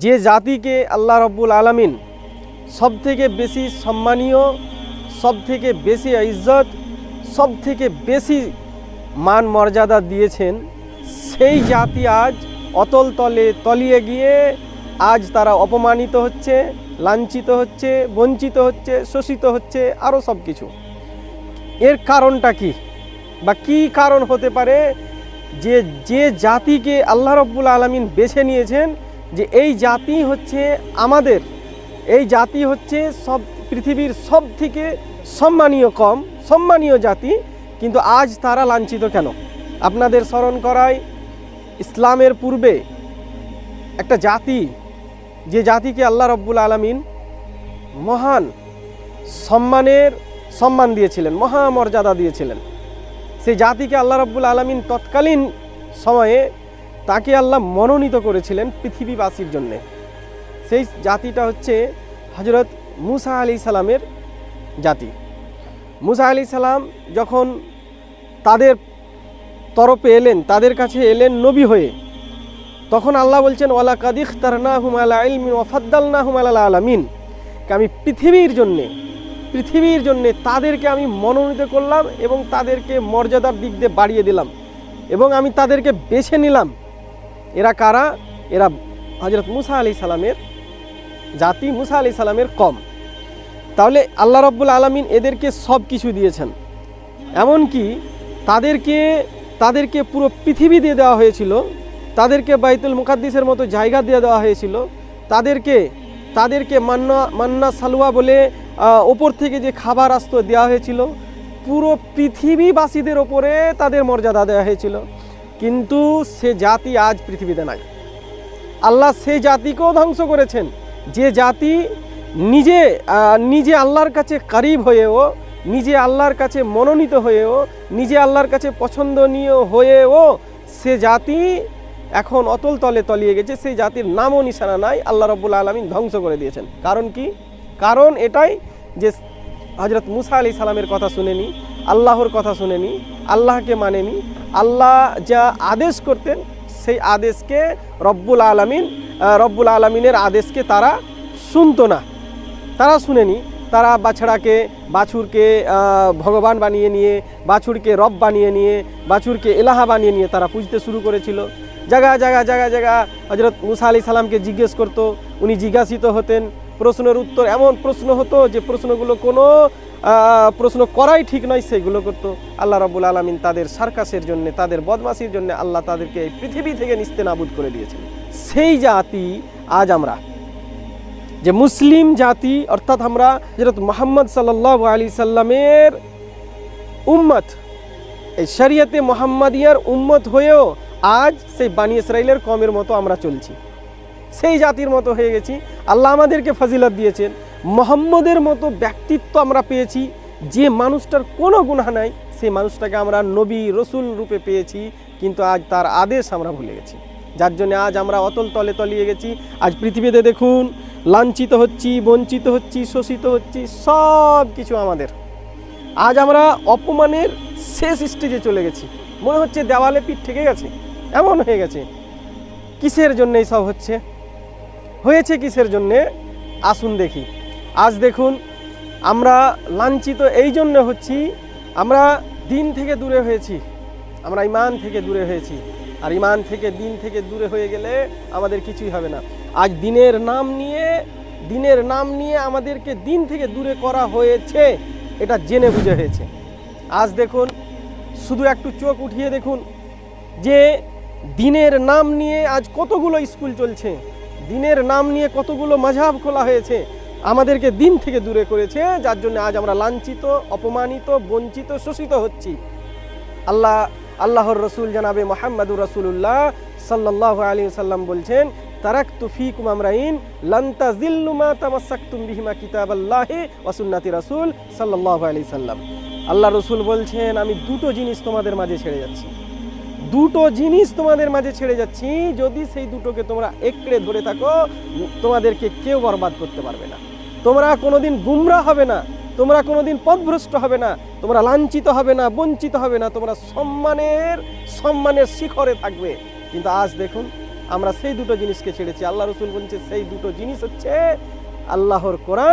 যে জাতিকে আল্লাহ রব্বুল আলমিন সব থেকে বেশি সম্মানীয় সব থেকে বেশি ইজ্জত সব থেকে বেশি মান মর্যাদা দিয়েছেন, সেই জাতি আজ অতল তলে তলিয়ে গিয়ে আজ তারা অপমানিত হচ্ছে, লাঞ্ছিত হচ্ছে, বঞ্চিত হচ্ছে, শোষিত হচ্ছে আরও সব কিছু এর কারণটা কি বা কি কারণ হতে পারে? যে যে জাতিকে আল্লাহ রব্বুল আলমিন বেছে নিয়েছেন যে এই জাতি হচ্ছে আমাদের, এই জাতি হচ্ছে সব, পৃথিবীর সব থেকে সম্মানীয় কম, সম্মানীয় জাতি, কিন্তু আজ তারা লাঞ্ছিত কেন? আপনাদের স্মরণ করায় ইসলামের পূর্বে একটা জাতি, যে জাতিকে আল্লাহ রব্বুল আলমিন মহান সম্মানের সম্মান দিয়েছিলেন, মহামর্যাদা দিয়েছিলেন। সেই জাতিকে আল্লাহ রব্বুল আলমিন তৎকালীন সময়ে তাকে আল্লাহ মনোনীত করেছিলেন পৃথিবীবাসীর জন্যে। সেই জাতিটা হচ্ছে হজরত মুসা আলি সালামের জাতি। মুসা আলি সালাম যখন তাদের তরফে এলেন, তাদের কাছে এলেন নবী হয়ে, তখন আল্লাহ বলছেন ওয়ালা কাদিখ তার না হুমালা ইলমিন ওয়াফাদ্দাল না হুমালা আলামিন। আমি পৃথিবীর জন্যে পৃথিবীর জন্যে তাদেরকে আমি মনোনীত করলাম এবং তাদেরকে মর্যাদার দিক দিয়ে বাড়িয়ে দিলাম এবং আমি তাদেরকে বেছে নিলাম। এরা কারা? এরা হজরত মুসা আলি সালামের জাতি, মুসা আলি সালামের কম। তাহলে আল্লাহ রব্বুল আলমিন এদেরকে সব কিছু দিয়েছেন। এমনকি তাদেরকে তাদেরকে পুরো পৃথিবী দিয়ে দেওয়া হয়েছিল। তাদেরকে বাইতুল মুকাদ্দিসের মতো জায়গা দিয়ে দেওয়া হয়েছিল। তাদেরকে তাদেরকে মান্না মান্না সালুয়া বলে ওপর থেকে যে খাবার আসতো দেওয়া হয়েছিল, পুরো পৃথিবীবাসীদের ওপরে তাদের মর্যাদা দেওয়া হয়েছিল। কিন্তু সে জাতি আজ পৃথিবীতে নাই। আল্লাহ সেই জাতিকেও ধ্বংস করেছেন। যে জাতি নিজে নিজে আল্লাহর কাছে কারিব হয়েও, নিজে আল্লাহর কাছে মনোনীত হয়েও, নিজে আল্লাহর কাছে পছন্দনীয় হয়েও সে জাতি এখন অতল তলে তলিয়ে গেছে। সেই জাতির নামও নিশানা নাই। আল্লাহ রব্বুল আলমিন ধ্বংস করে দিয়েছেন। কারণ কি? কারণ এটাই যে হজরত মুসা আলি সালামের কথা শুনেনি, আল্লাহর কথা শুনেনি, আল্লাহকে মানেনি, আল্লাহ যা আদেশ করতেন সেই আদেশকে রব্বুল আলমিন রব্বুল আলমিনের আদেশকে তারা শুনতো না। তারা শুনেনি, তারা বাছড়াকে, বাছুরকে ভগবান বানিয়ে নিয়ে, বাছুরকে রব বানিয়ে নিয়ে, বাছুরকে এলাহা বানিয়ে নিয়ে তারা পুজতে শুরু করেছিল। জায়গা জায়গা জায়গা জায়গা হজরত মুসা আলি সালামকে জিজ্ঞেস করতো, উনি জিজ্ঞাসিত হতেন প্রশ্নের উত্তর এমন প্রশ্ন হতো যে প্রশ্নগুলো কোনো প্রশ্ন করাই ঠিক নয় সেইগুলো করতো। আল্লাহ রব্বুল আলমিন তাদের সার্কাসের জন্য, তাদের বদমাসির জন্য আল্লাহ তাদেরকে এই পৃথিবী থেকে নিস্তে নাবুদ করে দিয়েছেন সেই জাতি আজ আমরা, যে মুসলিম জাতি, অর্থাৎ আমরা হজরত মোহাম্মদ সাল্লাহ আলি সাল্লামের উম্মত, এই শরিয়তে মোহাম্মদিয়ার উম্মত হয়েও আজ সেই বানি ইসরায়েলের কমের মতো আমরা চলছি। সেই জাতির মতো হয়ে গেছি। আল্লাহ আমাদেরকে ফজিলত দিয়েছেন। মোহাম্মদের মতো ব্যক্তিত্ব আমরা পেয়েছি। যে মানুষটার কোনো গুণা নাই, সেই মানুষটাকে আমরা নবী, রসুল রূপে পেয়েছি। কিন্তু আজ তার আদেশ আমরা ভুলে গেছি। যার জন্য আজ আমরা অতল তলে তলিয়ে গেছি। আজ পৃথিবীতে দেখুন, লাঞ্ছিত হচ্ছি, বঞ্চিত হচ্ছি, শোষিত হচ্ছি, সব কিছু আমাদের। আজ আমরা অপমানের শেষ স্টেজে চলে গেছি। মনে হচ্ছে দেওয়ালে পিঠ ঠেকে গেছে। এমন হয়ে গেছে। কিসের জন্য সব হচ্ছে? হয়েছে কিসের জন্যে? আসুন দেখি। আজ দেখুন, আমরা লাঞ্ছিত এই জন্য হচ্ছি, আমরা দিন থেকে দূরে হয়েছি, আমরা ইমান থেকে দূরে হয়েছি। আর ইমান থেকে দিন থেকে দূরে হয়ে গেলে আমাদের কিছুই হবে না। আজ দিনের নাম নিয়ে, দিনের নাম নিয়ে আমাদেরকে দিন থেকে দূরে করা হয়েছে, এটা জেনে বুঝে হয়েছে। আজ দেখুন, শুধু একটু চোখ উঠিয়ে দেখুন, যে দিনের নাম নিয়ে আজ কতগুলো স্কুল চলছে দিনের নাম নিয়ে কতগুলো মাঝাব খোলা হয়েছে, আমাদেরকে দিন থেকে দূরে করেছে, যার জন্য আজ আমরা লাঞ্ছিত, অপমানিত, বঞ্চিত, শোষিত হচ্ছি। আল্লাহ, আল্লাহর রসুল জানাবে মোহাম্মদুর রসুল্লাহ সাল্লাহ আলী সাল্লাম বলছেন তারাক তুফিকুম আমরাইন লান্তা জিল্লুমা তামাসাক্তুম বিহিমা কিতাব আল্লাহে ওয়াসুন্নাতি রাসুল সাল্লাহ আলী সাল্লাম আল্লাহ রসুল বলছেন, আমি দুটো জিনিস তোমাদের মাঝে ছেড়ে যাচ্ছি। দুটো জিনিস তোমাদের মাঝে ছেড়ে যাচ্ছি। যদি সেই দুটোকে তোমরা একড়ে ধরে থাকো, তোমাদেরকে কেউ বরবাদ করতে পারবে না। তোমরা কোনোদিন গুমরা হবে না, তোমরা কোনোদিন পথভ্রষ্ট হবে না, তোমরা লাঞ্ছিত হবে না, বঞ্চিত হবে না, তোমরা সম্মানের সম্মানের শিখরে থাকবে। কিন্তু আজ দেখুন, আমরা সেই দুটো জিনিসকে ছেড়েছি। আল্লাহ রসুল বলছে, সেই দুটো জিনিস হচ্ছে আল্লাহর কোরআন।